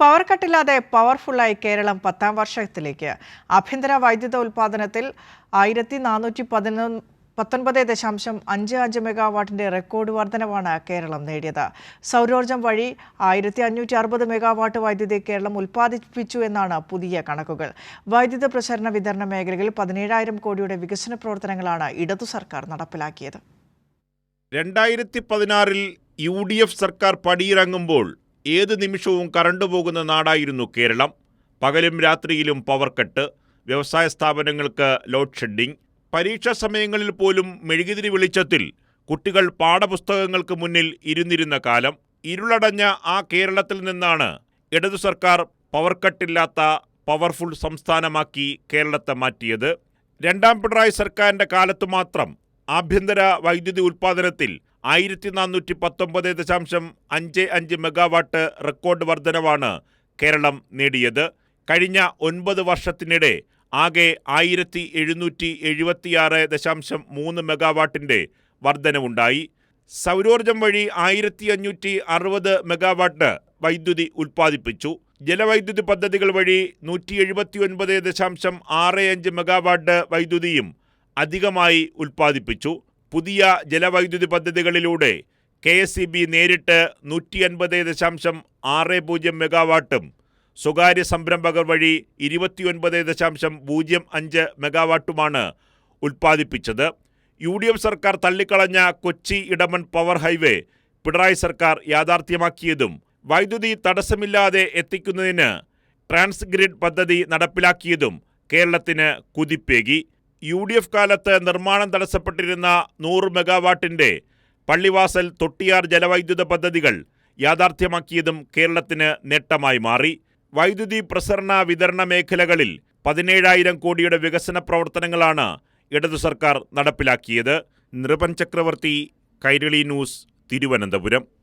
Power കട്ടില്ലാതെ പവർഫുള്ളായി Keralam പത്താം വർഷത്തിലേക്ക്. ആഭ്യന്തര വൈദ്യുത ഉൽപാദനത്തിൽ ആയിരത്തി നാനൂറ്റി പതിനൊന്ന് പത്തൊൻപത് ദശാംശം അഞ്ച് അഞ്ച് മെഗാവാട്ടിന്റെ റെക്കോർഡ് വർധനവാണ് കേരളം നേടിയത്. സൗരോർജം വഴി ആയിരത്തി അഞ്ഞൂറ്റി അറുപത് മെഗാവാട്ട് വൈദ്യുതി കേരളം ഉൽപ്പാദിപ്പിച്ചു എന്നാണ് പുതിയ കണക്കുകൾ. വൈദ്യുത പ്രസരണ വിതരണ മേഖലകളിൽ പതിനേഴായിരം കോടിയുടെ വികസന പ്രവർത്തനങ്ങളാണ് ഇടതു സർക്കാർ നടപ്പിലാക്കിയത്. രണ്ടായിരത്തി പതിനാറിൽ യു ഡി എഫ് സർക്കാർ പടിയിറങ്ങുമ്പോൾ ഏത് നിമിഷവും കറണ്ട് പോകുന്ന നാടായിരുന്നു കേരളം. പകലും രാത്രിയിലും പവർ കട്ട് വ്യവസായ സ്ഥാപനങ്ങൾക്ക് ലോഡ് ഷെഡിംഗ് പരീക്ഷാ സമയങ്ങളിൽ പോലും മെഴുകുതിരി വെളിച്ചത്തിൽ കുട്ടികൾ പാഠപുസ്തകങ്ങൾക്ക് മുന്നിൽ ഇരുന്നിരുന്ന കാലം ഇരുളടഞ്ഞ ആ കേരളത്തിൽ നിന്നാണ് ഇടതു സർക്കാർ പവർ കട്ടില്ലാത്ത പവർഫുൾ സംസ്ഥാനമാക്കി കേരളത്തെ മാറ്റിയത്. രണ്ടാം പിണറായി സർക്കാരിന്റെ കാലത്തു മാത്രം ആഭ്യന്തര വൈദ്യുതി ഉൽപ്പാദനത്തിൽ ആയിരത്തി നാനൂറ്റി പത്തൊമ്പത് ദശാംശം അഞ്ച് അഞ്ച് മെഗാവാട്ട് റെക്കോർഡ് വർധനവാണ് കേരളം നേടിയത്. കഴിഞ്ഞ ഒൻപത് വർഷത്തിനിടെ ആകെ ആയിരത്തി എഴുന്നൂറ്റി എഴുപത്തിയാറ് ദശാംശം മൂന്ന് മെഗാവാട്ടിന്റെ വർധനവുണ്ടായി. സൗരോർജം വഴി ആയിരത്തി അഞ്ഞൂറ്റി അറുപത് മെഗാവാട്ട് വൈദ്യുതി ഉൽപ്പാദിപ്പിച്ചു. ജലവൈദ്യുതി പദ്ധതികൾ വഴി നൂറ്റി എഴുപത്തി ഒൻപത് ദശാംശം ആറ് അഞ്ച് മെഗാവാട്ട് വൈദ്യുതിയും അധികമായി ഉൽപ്പാദിപ്പിച്ചു. പുതിയ ജലവൈദ്യുതി പദ്ധതികളിലൂടെ കെ എസ് ഇ ബി നേരിട്ട് നൂറ്റി അൻപത് ദശാംശം ആറ് പൂജ്യം മെഗാവാട്ടും സ്വകാര്യ സംരംഭകർ വഴി ഇരുപത്തിയൊൻപത് ദശാംശം പൂജ്യം അഞ്ച് മെഗാവാട്ടുമാണ് ഉൽപ്പാദിപ്പിച്ചത്. യു ഡി എഫ് സർക്കാർ തള്ളിക്കളഞ്ഞ കൊച്ചി ഇടമൺ പവർ ഹൈവേ പിണറായി സർക്കാർ യാഥാർത്ഥ്യമാക്കിയതും വൈദ്യുതി തടസ്സമില്ലാതെ എത്തിക്കുന്നതിന് ട്രാൻസ്ഗ്രിഡ് പദ്ധതി നടപ്പിലാക്കിയതും കേരളത്തിന് കുതിപ്പേകി. യു ഡി എഫ് കാലത്ത് നിർമ്മാണം തടസ്സപ്പെട്ടിരുന്ന നൂറ് മെഗാവാട്ടിന്റെ പള്ളിവാസൽ തൊട്ടിയാർ ജലവൈദ്യുത പദ്ധതികൾ യാഥാർത്ഥ്യമാക്കിയതും കേരളത്തിന് നേട്ടമായി മാറി. വൈദ്യുതി പ്രസരണ വിതരണ മേഖലകളിൽ പതിനേഴായിരം കോടിയുടെ വികസന പ്രവർത്തനങ്ങളാണ് ഇടതു സർക്കാർ നടപ്പിലാക്കിയത്. നൃപൻ ചക്രവർത്തി കൈരളി ന്യൂസ് തിരുവനന്തപുരം.